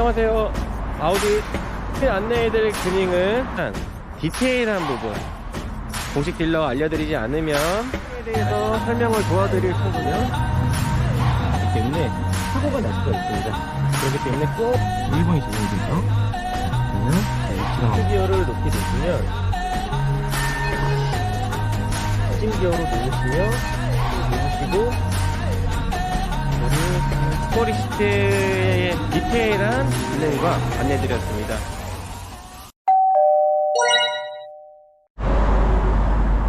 안녕하세요. 아우디 새 안내해드릴 한 디테일한 부분 공식 딜러 알려드리지 않으면 에 대해서 설명을 도와드릴. 그렇기 때문에 사고가 날 수가 있습니다. 그렇기 때문에 꼭 1번이 적용되죠. 그러면 스티어를 놓게 되시면 사진 기어로 누르시면 누르시고 스포리시트의 디테일한 기능과 안내드렸습니다.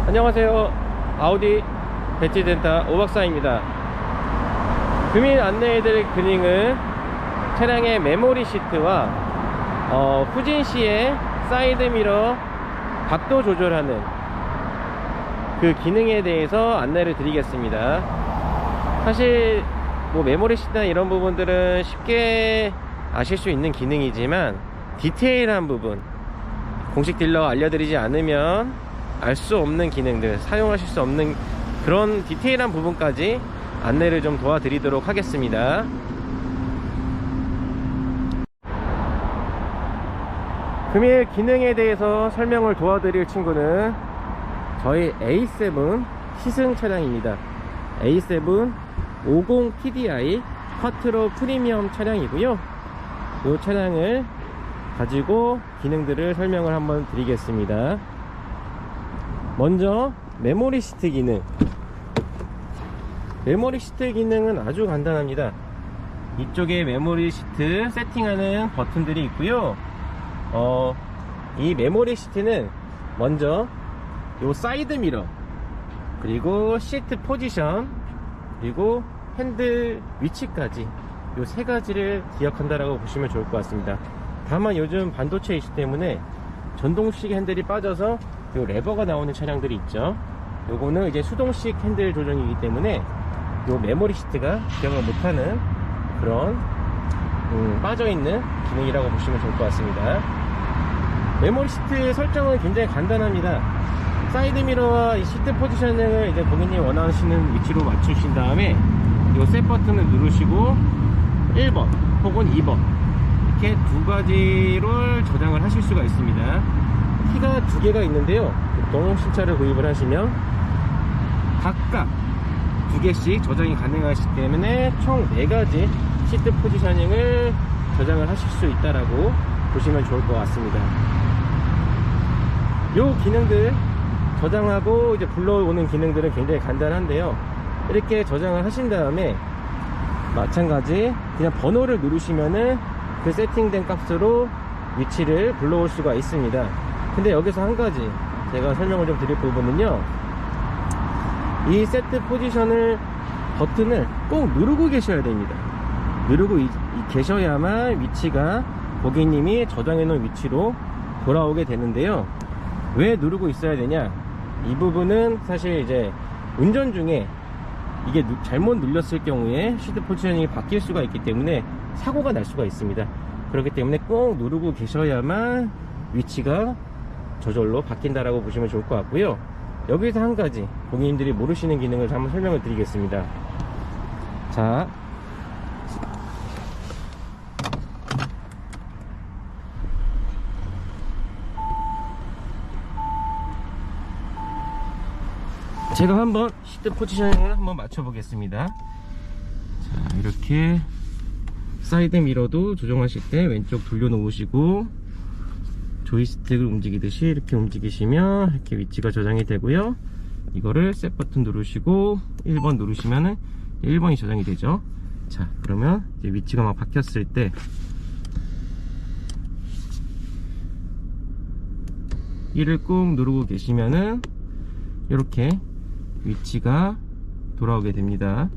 안녕하세요. 아우디 배치센터 오박사입니다. 금일 안내해드릴 기능은 차량의 메모리 시트와 어, 후진시의 사이드 미러 각도 조절하는 그 기능에 대해서 안내를 드리겠습니다. 사실 뭐 메모리 시트나 이런 부분들은 쉽게 아실 수 있는 기능이지만 디테일한 부분 공식 딜러 알려드리지 않으면 알 수 없는 기능들 사용하실 수 없는 그런 디테일한 부분까지 안내를 좀 도와드리도록 하겠습니다. 금일 기능에 대해서 설명을 도와드릴 친구는 저희 A7 시승 차량입니다. A7 50 TDI 쿼트로 프리미엄 차량이고요. 이 차량을 가지고 기능들을 설명을 한번 드리겠습니다. 먼저 메모리 시트 기능. 메모리 시트 기능은 아주 간단합니다. 이쪽에 메모리 시트 세팅하는 버튼들이 있고요. 어, 이 메모리 시트는 먼저 요 사이드 미러 그리고 시트 포지션 그리고 핸들 위치까지 요세 가지를 기억한다라고 보시면 좋을 것 같습니다. 다만 요즘 반도체 이슈 때문에 전동식 핸들이 빠져서 요 레버가 나오는 차량들이 있죠. 요거는 이제 수동식 핸들 조정이기 때문에 요 메모리 시트가 기억을 못하는 그런 음, 빠져있는 기능이라고 보시면 좋을 것 같습니다. 메모리 시트 설정은 굉장히 간단합니다. 사이드 미러와 이 시트 포지셔닝을 이제 고객님 원하시는 위치로 맞추신 다음에 이셋 버튼을 누르시고 1번 혹은 2번 이렇게 두 가지를 저장을 하실 수가 있습니다. 키가 두 개가 있는데요. 보통 신차를 구입을 하시면 각각 두 개씩 저장이 가능하시기 때문에 총 네 가지 시트 포지셔닝을 저장을 하실 수 있다라고 보시면 좋을 것 같습니다. 요 기능들 저장하고 이제 불러오는 기능들은 굉장히 간단한데요 이렇게 저장을 하신 다음에 마찬가지 그냥 번호를 누르시면은 그 세팅된 값으로 위치를 불러올 수가 있습니다. 근데 여기서 한 가지 제가 설명을 좀 드릴 부분은요. 이 세트 포지션을 버튼을 꼭 누르고 계셔야 됩니다. 누르고 이- 이 계셔야만 위치가 고객님이 저장해 놓은 위치로 돌아오게 되는데요. 왜 누르고 있어야 되냐? 이 부분은 사실 이제 운전 중에 이게 누- 잘못 눌렸을 경우에 시트 포지셔닝이 바뀔 수가 있기 때문에 사고가 날 수가 있습니다. 그렇기 때문에 꼭 누르고 계셔야만 위치가 저절로 바뀐다라고 보시면 좋을 것 같고요. 여기서 한 가지 고객님들이 모르시는 기능을 한번 설명을 드리겠습니다. 자 제가 한번 시트 포지셔닝을 한번 맞춰 보겠습니다. 자 이렇게 사이드 미러도 조정하실 때 왼쪽 돌려 놓으시고 조이스틱을 움직이듯이 이렇게 움직이시면 이렇게 위치가 저장이 되고요. 이거를 셋 버튼 누르시고 1번 누르시면은 1번이 저장이 되죠. 자 그러면 위치가 막 바뀌었을 때 이를 꾹 누르고 계시면은 이렇게 위치가 돌아오게 됩니다.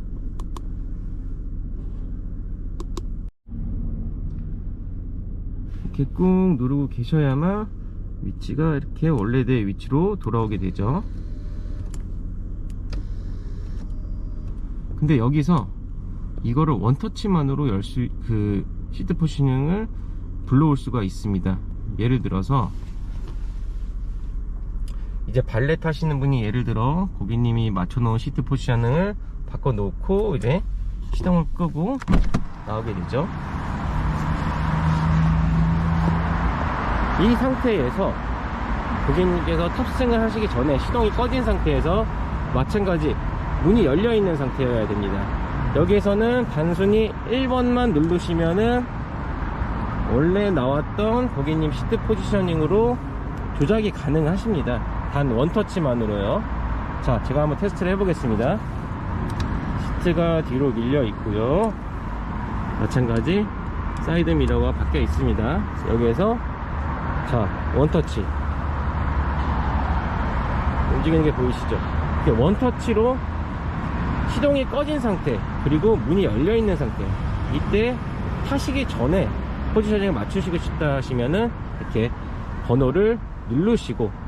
이렇게 꾹 누르고 계셔야만 위치가 이렇게 원래대의 위치로 돌아오게 되죠. 근데 여기서 이거를 원터치만으로 열 수 그 시트 포지셔닝을 불러올 수가 있습니다. 예를 들어서 이제 발렛 하시는 분이 예를 들어 고객님이 맞춰놓은 시트 포지셔닝을 바꿔 놓고 이제 시동을 끄고 나오게 되죠 이 상태에서 고객님께서 탑승을 하시기 전에 시동이 꺼진 상태에서 마찬가지 문이 열려 있는 상태여야 됩니다. 여기에서는 단순히 1번만 누르시면은 원래 나왔던 고객님 시트 포지셔닝으로 조작이 가능하십니다. 단 원터치만으로요. 자, 제가 한번 테스트를 해보겠습니다. 시트가 뒤로 밀려 있고요. 마찬가지 사이드 미러가 바뀌어 있습니다. 여기에서 자 원터치 움직이는 게 보이시죠? 이렇게 원터치로 시동이 꺼진 상태 그리고 문이 열려 있는 상태 이때 타시기 전에 포지셔닝을 맞추시고 싶다 하시면은 이렇게 번호를 누르시고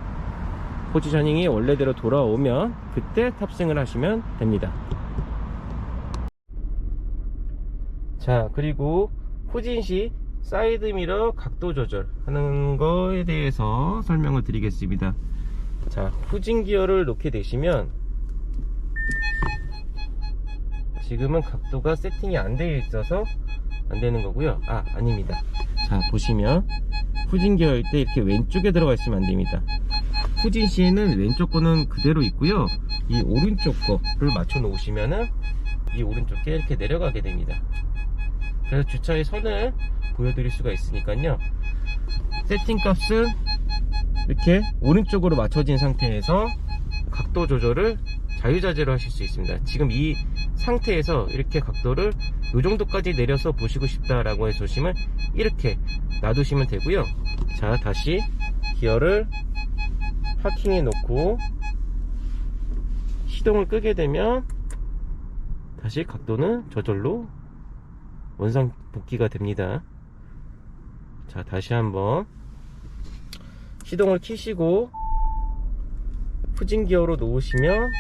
포지셔닝이 원래대로 돌아오면 그때 탑승을 하시면 됩니다. 자 그리고 후진 시 사이드 미러 각도 조절하는 거에 대해서 설명을 드리겠습니다. 자 후진 기어를 놓게 되시면 지금은 각도가 세팅이 안 되어 있어서 안 되는 거고요. 아 아닙니다. 자 보시면 후진 기어일 때 이렇게 왼쪽에 들어가 있으면 안 됩니다 후진 시에는 왼쪽 거는 그대로 있고요. 이 오른쪽 거를 맞춰 놓으시면은 이 오른쪽에 이렇게 내려가게 됩니다. 그래서 주차의 선을 보여드릴 수가 있으니까요. 세팅 값은 이렇게 오른쪽으로 맞춰진 상태에서 각도 조절을 자유자재로 하실 수 있습니다. 지금 이 상태에서 이렇게 각도를 이 정도까지 내려서 보시고 싶다라고 해주시면 이렇게 놔두시면 되고요. 자 다시 기어를 파킹해 놓고 시동을 끄게 되면 다시 각도는 저절로 원상 복귀가 됩니다. 자, 다시 한번 시동을 키시고 후진 기어로 놓으시면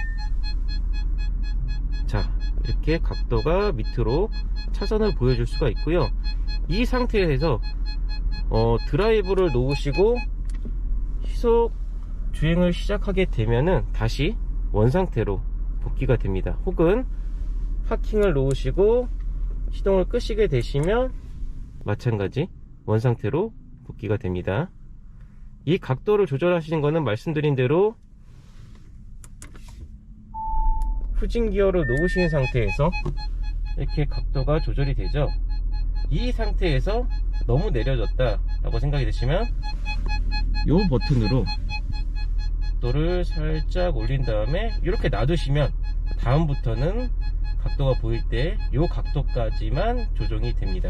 자, 이렇게 각도가 밑으로 차선을 보여줄 수가 있고요. 이 상태에서 어, 드라이브를 놓으시고 시속 주행을 시작하게 되면은 다시 원상태로 복귀가 됩니다. 혹은 파킹을 놓으시고 시동을 끄시게 되시면 마찬가지 원상태로 복귀가 됩니다. 이 각도를 조절하시는 것은 말씀드린 대로 후진 기어를 놓으신 상태에서 이렇게 각도가 조절이 되죠. 이 상태에서 너무 내려졌다 라고 생각이 되시면 이 버튼으로 각도를 살짝 올린 다음에 이렇게 놔두시면 다음부터는 각도가 보일 때 이 각도까지만 조정이 됩니다.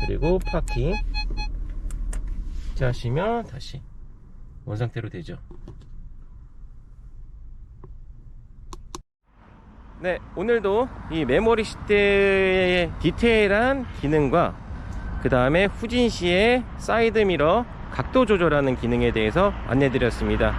그리고 파킹. 하시면 다시 원상태로 되죠. 네 오늘도 이 메모리 시트의 디테일한 기능과 그 다음에 후진시의 사이드미러 각도 조절하는 기능에 대해서 안내 드렸습니다.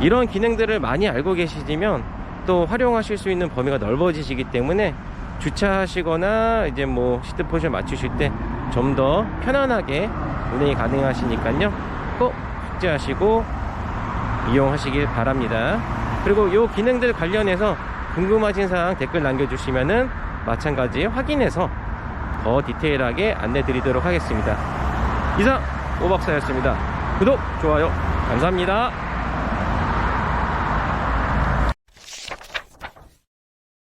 이런 기능들을 많이 알고 계시면 또 활용하실 수 있는 범위가 넓어지시기 때문에 주차하시거나 이제 뭐 시트 포지션 맞추실 때 좀 더 편안하게 운행이 가능하시니까요. 꼭 숙지하시고 이용하시길 바랍니다. 그리고 이 기능들 관련해서 궁금하신 사항 댓글 남겨주시면은 마찬가지 확인해서 더 디테일하게 안내 드리도록 하겠습니다. 이상 오박사였습니다. 구독 좋아요 감사합니다